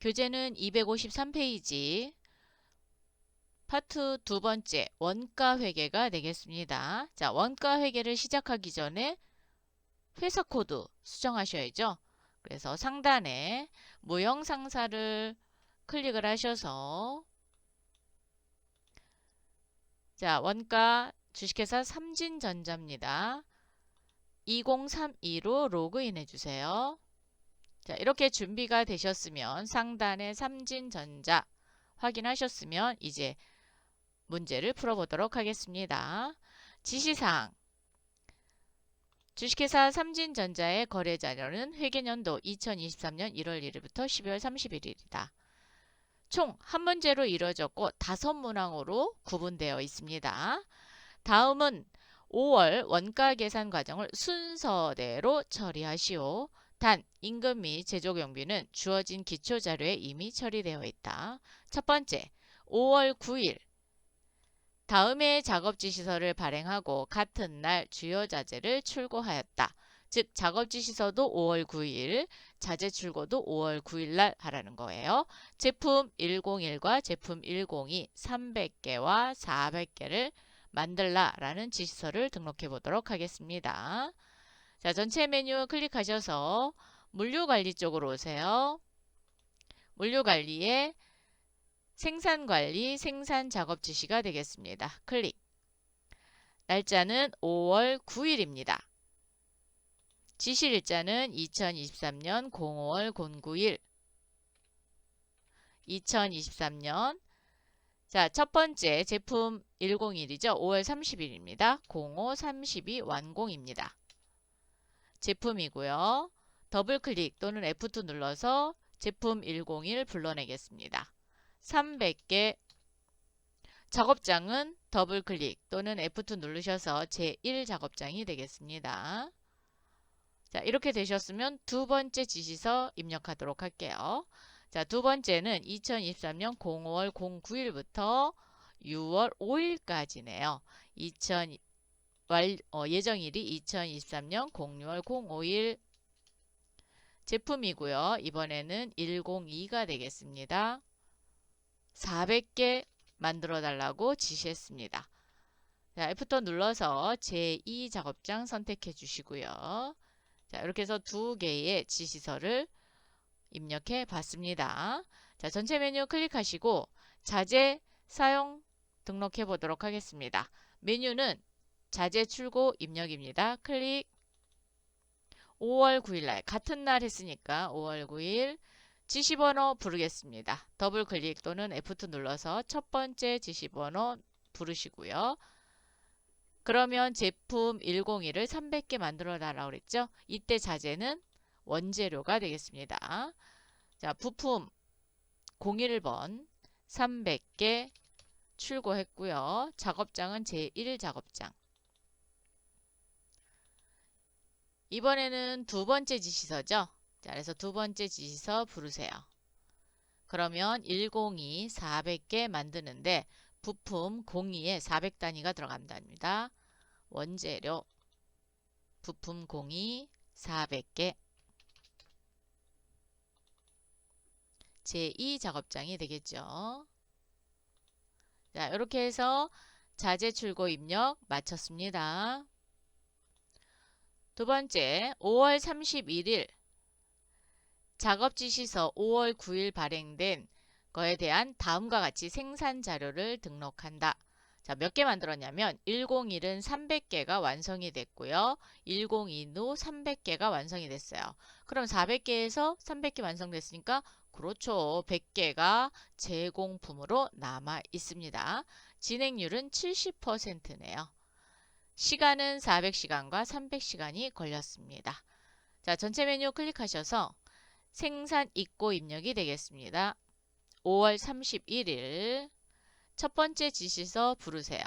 교재는 253페이지 파트 두 번째 원가 회계가 되겠습니다. 자, 원가 회계를 시작하기 전에 회사 코드 수정하셔야죠. 그래서 상단에 모형 상사를 클릭을 하셔서 자, 원가 주식회사 삼진전자입니다. 2032로 로그인 해 주세요. 자, 이렇게 준비가 되셨으면 상단에 삼진전자 확인하셨으면 이제 문제를 풀어보도록 하겠습니다. 지시사항 주식회사 삼진전자의 거래 자료는 회계년도 2023년 1월 1일부터 12월 31일이다. 총 한 문제로 이루어졌고 다섯 문항으로 구분되어 있습니다. 다음은 5월 원가 계산 과정을 순서대로 처리하시오. 단, 임금 및 제조 경비는 주어진 기초 자료에 이미 처리되어 있다. 첫 번째, 5월 9일 다음의 작업 지시서를 발행하고 같은 날 주요 자재를 출고하였다. 즉 작업 지시서도 5월 9일, 자재 출고도 5월 9일 날 하라는 거예요. 제품 101과 제품 102 300개와 400개를 만들라 라는 지시서를 등록해 보도록 하겠습니다. 자, 전체 메뉴 클릭하셔서 물류관리 쪽으로 오세요. 물류관리에 생산관리, 생산작업 지시가 되겠습니다. 클릭. 날짜는 5월 9일입니다. 지시일자는 2023년 05월 09일 2023년 자, 첫 번째 제품 101이죠. 5월 30일입니다. 05 32 완공입니다. 제품이고요. 더블 클릭 또는 F2 눌러서 제품 101 불러내겠습니다. 300개 작업장은 더블 클릭 또는 F2 누르셔서 제1 작업장이 되겠습니다. 자, 이렇게 되셨으면 두 번째 지시서 입력하도록 할게요. 자, 두 번째는 2023년 05월 09일부터 6월 5일까지네요. 2000 왈, 어, 예정일이 2023년 06월 05일 제품이고요. 이번에는 102가 되겠습니다. 400개 만들어 달라고 지시했습니다. 자, F2 눌러서 제2 작업장 선택해 주시고요. 자, 이렇게 해서 두 개의 지시서를 입력해 봤습니다. 자, 전체 메뉴 클릭하시고 자재 사용 등록해 보도록 하겠습니다. 메뉴는 자재 출고 입력입니다. 클릭 5월 9일 날 같은 날 했으니까 5월 9일 지시번호 부르겠습니다. 더블 클릭 또는 F2 눌러서 첫 번째 지시번호 부르시고요. 그러면 제품 101을 300개 만들어 달라고 그랬죠. 이때 자재는 원재료가 되겠습니다. 자, 부품 01번 300개 출고했고요. 작업장은 제1 작업장. 이번에는 두 번째 지시서죠. 자, 그래서 두 번째 지시서 부르세요. 그러면 102 400개 만드는데 부품 02에 400단위가 들어간답니다. 원재료 부품 02 400개 제2 작업장이 되겠죠. 자, 이렇게 해서 자재 출고 입력 마쳤습니다. 두 번째, 5월 31일 작업 지시서 5월 9일 발행된 거에 대한 다음과 같이 생산 자료를 등록한다. 자, 몇 개 만들었냐면 101은 300개가 완성이 됐고요. 102도 300개가 완성이 됐어요. 그럼 400개에서 300개 완성됐으니까 그렇죠. 100개가 제공품으로 남아 있습니다. 진행률은 70%네요. 시간은 400시간과 300시간이 걸렸습니다. 자, 전체 메뉴 클릭하셔서 생산 입고 입력이 되겠습니다. 5월 31일 첫 번째 지시서 부르세요.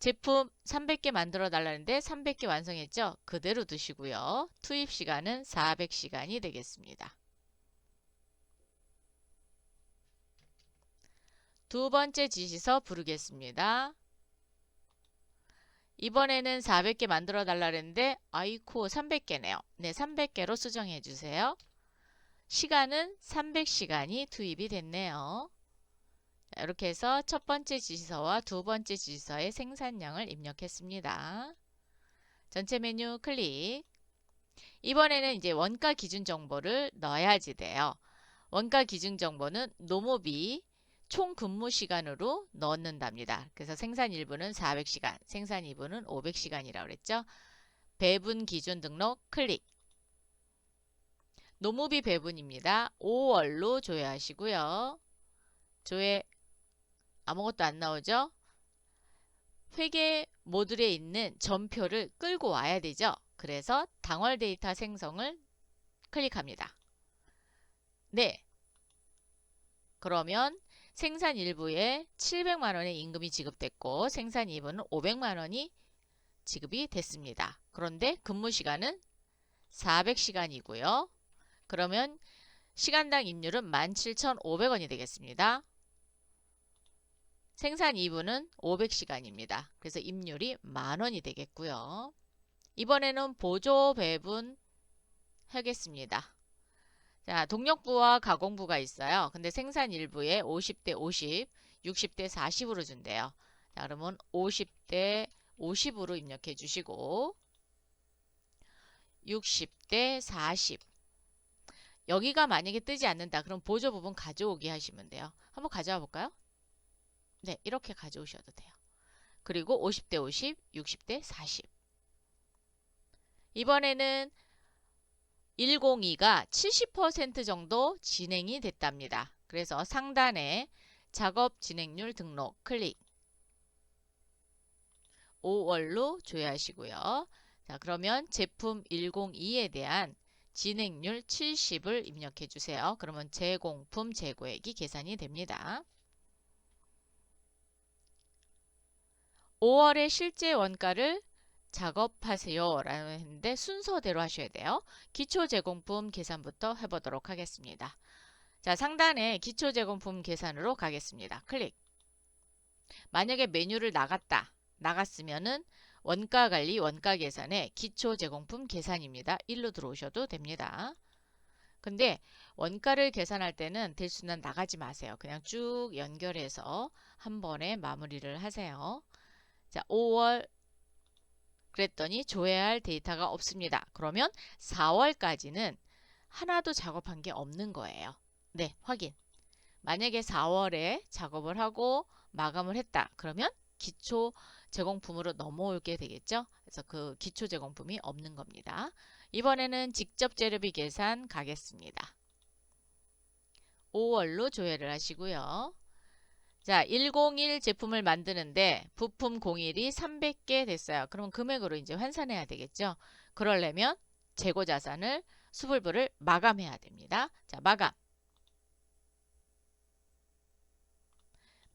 제품 300개 만들어 달라는데 300개 완성했죠? 그대로 두시고요. 투입 시간은 400시간이 되겠습니다. 두 번째 지시서 부르겠습니다. 이번에는 400개 만들어 달라는데 아이코 300개네요. 네, 300개로 수정해 주세요. 시간은 300시간이 투입이 됐네요. 자, 이렇게 해서 첫 번째 지시서와 두 번째 지시서의 생산량을 입력했습니다. 전체 메뉴 클릭. 이번에는 이제 원가 기준 정보를 넣어야지 돼요. 원가 기준 정보는 노모비 총 근무 시간으로 넣는답니다. 그래서 생산 1부는 400시간, 생산 2부는 500시간이라고 그랬죠. 배분 기준 등록 클릭. 노무비 배분입니다. 5월로 조회하시고요. 조회 아무것도 안 나오죠? 회계 모듈에 있는 전표를 끌고 와야 되죠. 그래서 당월 데이터 생성을 클릭합니다. 네. 그러면 생산 1부에 700만 원의 임금이 지급됐고 생산 2부는 500만 원이 지급이 됐습니다. 그런데 근무 시간은 400시간이고요. 그러면 시간당 임률은 17,500원이 되겠습니다. 생산 2부는 500시간입니다. 그래서 임률이 만원이 되겠고요. 이번에는 보조 배분 하겠습니다. 자, 동력부와 가공부가 있어요. 근데 생산 1부에 50대 50, 60대 40으로 준대요. 자, 그러면 50대 50으로 입력해 주시고 60대 40 여기가 만약에 뜨지 않는다. 그럼 보조 부분 가져오기 하시면 돼요. 한번 가져와 볼까요? 네, 이렇게 가져오셔도 돼요. 그리고 50대 50, 60대 40 이번에는 102가 70% 정도 진행이 됐답니다. 그래서 상단에 작업 진행률 등록 클릭 5월로 조회하시고요. 자, 그러면 제품 102에 대한 진행률 70을 입력해 주세요. 그러면 제공품 재고액이 계산이 됩니다. 5월의 실제 원가를 작업하세요 라는 했는데 순서대로 하셔야 돼요. 기초 제공품 계산부터 해보도록 하겠습니다. 자 상단에 기초 제공품 계산으로 가겠습니다. 클릭 만약에 메뉴를 나갔다 나갔으면은 원가 관리 원가 계산에 기초 제공품 계산입니다. 1로 들어오셔도 됩니다. 근데 원가를 계산할 때는 될수는 나가지 마세요. 그냥 쭉 연결해서 한 번에 마무리를 하세요. 자, 5월 그랬더니 조회할 데이터가 없습니다. 그러면 4월까지는 하나도 작업한 게 없는 거예요. 네, 확인. 만약에 4월에 작업을 하고 마감을 했다. 그러면 기초 제공품으로 넘어올게 되겠죠. 그래서 그 기초 제공품이 없는 겁니다. 이번에는 직접 재료비 계산 가겠습니다. 5월로 조회를 하시고요. 자, 101 제품을 만드는데 부품 01이 300개 됐어요. 그러면 금액으로 이제 환산해야 되겠죠. 그러려면 재고 자산을 수불부를 마감해야 됩니다. 자, 마감.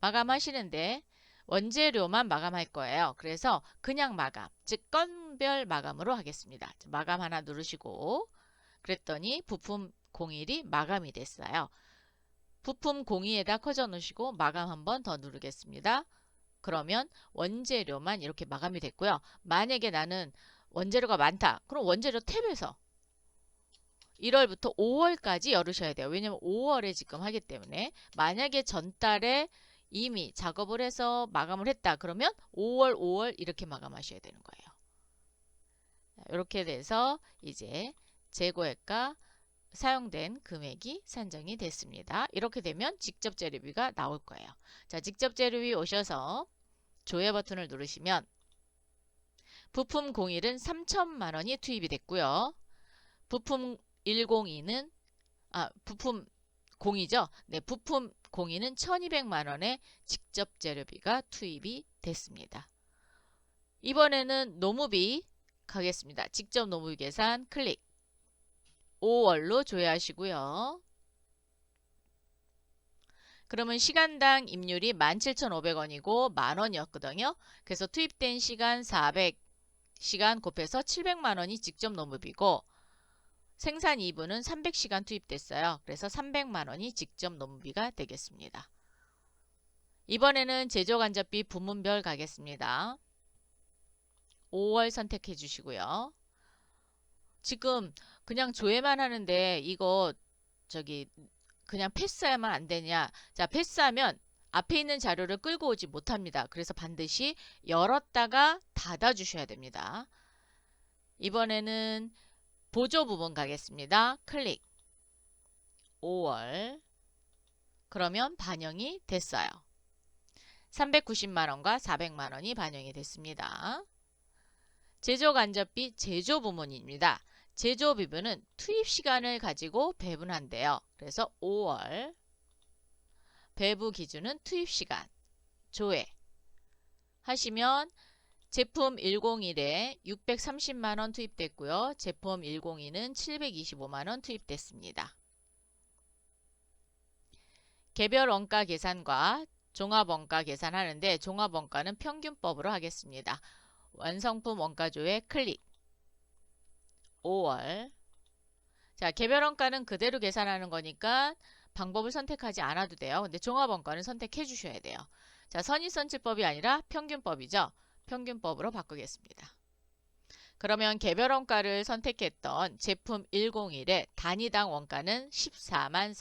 마감하시는데 원재료만 마감할 거예요. 그래서 그냥 마감, 즉 건별 마감으로 하겠습니다. 마감 하나 누르시고 그랬더니 부품 01이 마감이 됐어요. 부품 02에다 커져 놓으시고 마감 한 번 더 누르겠습니다. 그러면 원재료만 이렇게 마감이 됐고요. 만약에 나는 원재료가 많다. 그럼 원재료 탭에서 1월부터 5월까지 열으셔야 돼요. 왜냐면 5월에 지금 하기 때문에 만약에 전달에 이미 작업을 해서 마감을 했다. 그러면 5월, 5월 이렇게 마감하셔야 되는 거예요. 이렇게 돼서 이제 재고액과 사용된 금액이 산정이 됐습니다. 이렇게 되면 직접 재료비가 나올 거예요. 자, 직접 재료비 오셔서 조회 버튼을 누르시면 부품 01은 3천만 원이 투입이 됐고요. 부품 102는 아, 부품 0이죠. 네, 부품 02는 1200만 원의 직접 재료비가 투입이 됐습니다. 이번에는 노무비 가겠습니다. 직접 노무비 계산 클릭 5월로 조회하시고요. 그러면 시간당 임률이 17,500원이고 만원이었거든요. 그래서 투입된 시간 400시간 곱해서 700만원이 직접 노무비고 생산 2부는 300시간 투입됐어요. 그래서 300만원이 직접 노무비가 되겠습니다. 이번에는 제조간접비 부문별 가겠습니다. 5월 선택해 주시고요. 지금 그냥 조회만 하는데 이거 저기 그냥 패스하면 안 되냐? 자, 패스하면 앞에 있는 자료를 끌고 오지 못합니다. 그래서 반드시 열었다가 닫아 주셔야 됩니다. 이번에는 보조 부분 가겠습니다. 클릭 5월 그러면 반영이 됐어요. 390만원과 400만원이 반영이 됐습니다. 제조 간접비 제조 부문입니다. 제조 비부는 투입 시간을 가지고 배분한대요. 그래서 5월 배부 기준은 투입 시간 조회 하시면 제품 101에 630만 원 투입됐고요. 제품 102는 725만 원 투입됐습니다. 개별 원가 계산과 종합 원가 계산하는데 종합 원가는 평균법으로 하겠습니다. 완성품 원가조에 클릭 5월 자 개별 원가는 그대로 계산하는 거니까 방법을 선택하지 않아도 돼요. 근데 종합 원가는 선택해 주셔야 돼요. 자 선입선출법이 아니라 평균법이죠. 평균법으로 바꾸겠습니다. 그러면 개별 원가를 선택했던 제품 101의 단위당 원가는 14만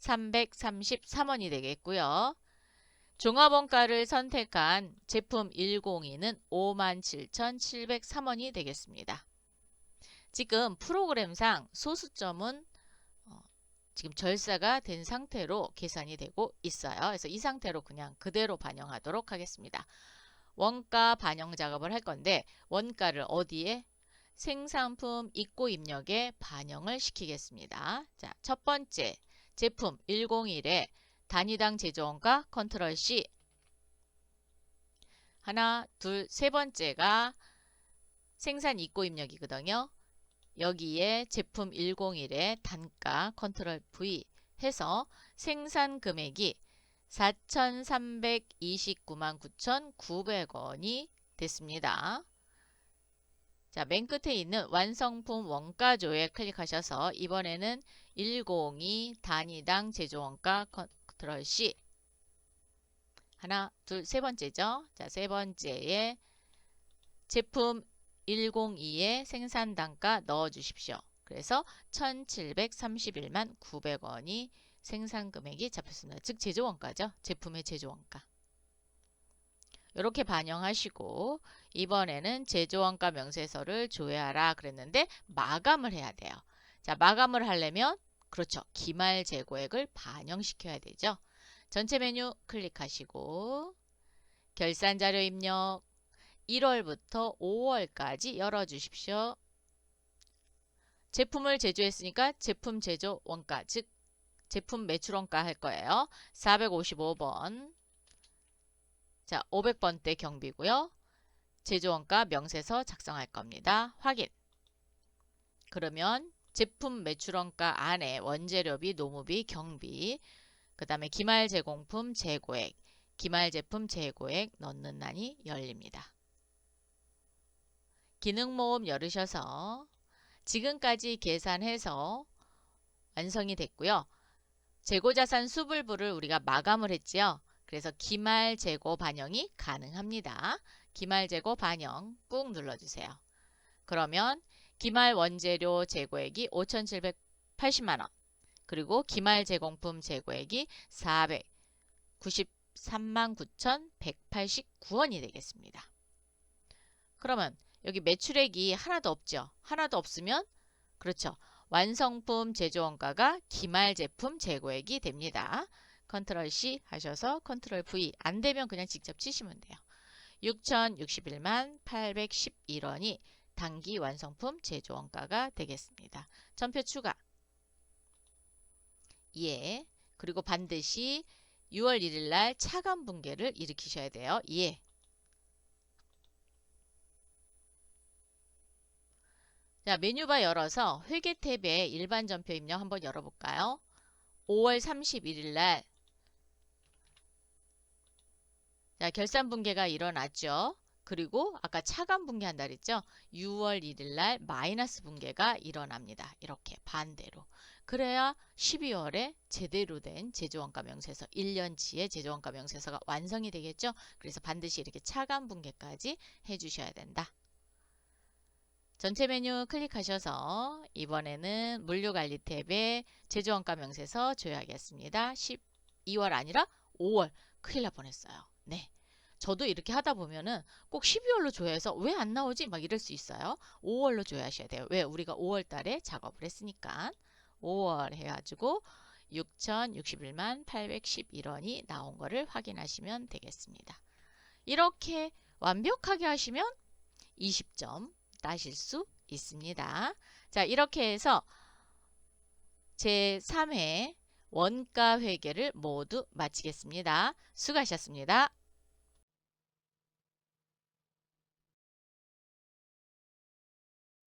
4,333원이 되겠고요. 종합 원가를 선택한 제품 102는 57,703원이 되겠습니다. 지금 프로그램상 소수점은 어, 지금 절사가 된 상태로 계산이 되고 있어요. 그래서 이 상태로 그냥 그대로 반영하도록 하겠습니다. 원가 반영 작업을 할 건데 원가를 어디에? 생산품 입고 입력에 반영을 시키겠습니다. 자, 첫 번째 제품 101에 단위당 제조원가 컨트롤 C 하나, 둘, 세 번째가 생산 입고 입력이거든요. 여기에 제품 101의 단가 컨트롤 V 해서 생산 금액이 4,329만 9,900원이 됐습니다. 자, 맨 끝에 있는 완성품 원가조에 클릭하셔서 이번에는 102 단위당 제조원가 컨트롤 C 하나, 둘, 세 번째죠. 자, 세 번째에 제품 102의 생산 단가 넣어 주십시오. 그래서 1731만 900원이 생산 금액이 잡혔습니다. 즉 제조 원가죠. 제품의 제조 원가. 이렇게 반영하시고 이번에는 제조 원가 명세서를 조회하라 그랬는데 마감을 해야 돼요. 자, 마감을 하려면 그렇죠. 기말 재고액을 반영시켜야 되죠. 전체 메뉴 클릭하시고 결산 자료 입력 1월부터 5월까지 열어주십시오. 제품을 제조했으니까 제품 제조 원가, 즉 제품 매출 원가 할 거예요. 455번 자 500번대 경비고요. 제조 원가 명세서 작성할 겁니다. 확인 그러면 제품 매출 원가 안에 원재료비, 노무비, 경비 그 다음에 기말 제공품 재고액 기말 제품 재고액 넣는 난이 열립니다. 기능 모음 열으셔서 지금까지 계산해서 완성이 됐고요. 재고자산 수불부를 우리가 마감을 했지요. 그래서 기말 재고 반영이 가능합니다. 기말 재고 반영 꾹 눌러주세요. 그러면 기말 원재료 재고액이 5,780만원 그리고 기말 제공품 재고액이 493만 9,189원이 되겠습니다. 그러면 여기 매출액이 하나도 없죠. 하나도 없으면 그렇죠. 완성품 제조원가가 기말 제품 재고액이 됩니다. 컨트롤 C 하셔서 컨트롤 V 안 되면 그냥 직접 치시면 돼요. 6,061만 811원이 단기 완성품 제조원가가 되겠습니다. 전표 추가 예. 그리고 반드시 6월 1일 날 차감 붕괴를 일으키셔야 돼요. 예. 자, 메뉴바 열어서 회계 탭에 일반 전표 입력 한번 열어볼까요? 5월 31일 날 자, 결산 붕괴가 일어났죠. 그리고 아까 차감 붕괴한다 그랬죠. 6월 1일 날 마이너스 붕괴가 일어납니다. 이렇게 반대로. 그래야 12월에 제대로 된 제조원가 명세서 1년치의 제조원가 명세서가 완성이 되겠죠. 그래서 반드시 이렇게 차감 붕괴까지 해주셔야 된다. 전체 메뉴 클릭하셔서 이번에는 물류관리 탭에 제조원가 명세서 조회하겠습니다. 12월 아니라 5월 큰일 날 뻔했어요. 네. 저도 이렇게 하다 보면은 꼭 12월로 조회해서 왜 안 나오지? 막 이럴 수 있어요. 5월로 조회하셔야 돼요. 왜? 우리가 5월 달에 작업을 했으니까. 5월 해가지고 6,061만 811원이 나온 거를 확인하시면 되겠습니다. 이렇게 완벽하게 하시면 20점 따실 수 있습니다. 자, 이렇게 해서 제3회 원가 회계를 모두 마치겠습니다. 수고하셨습니다.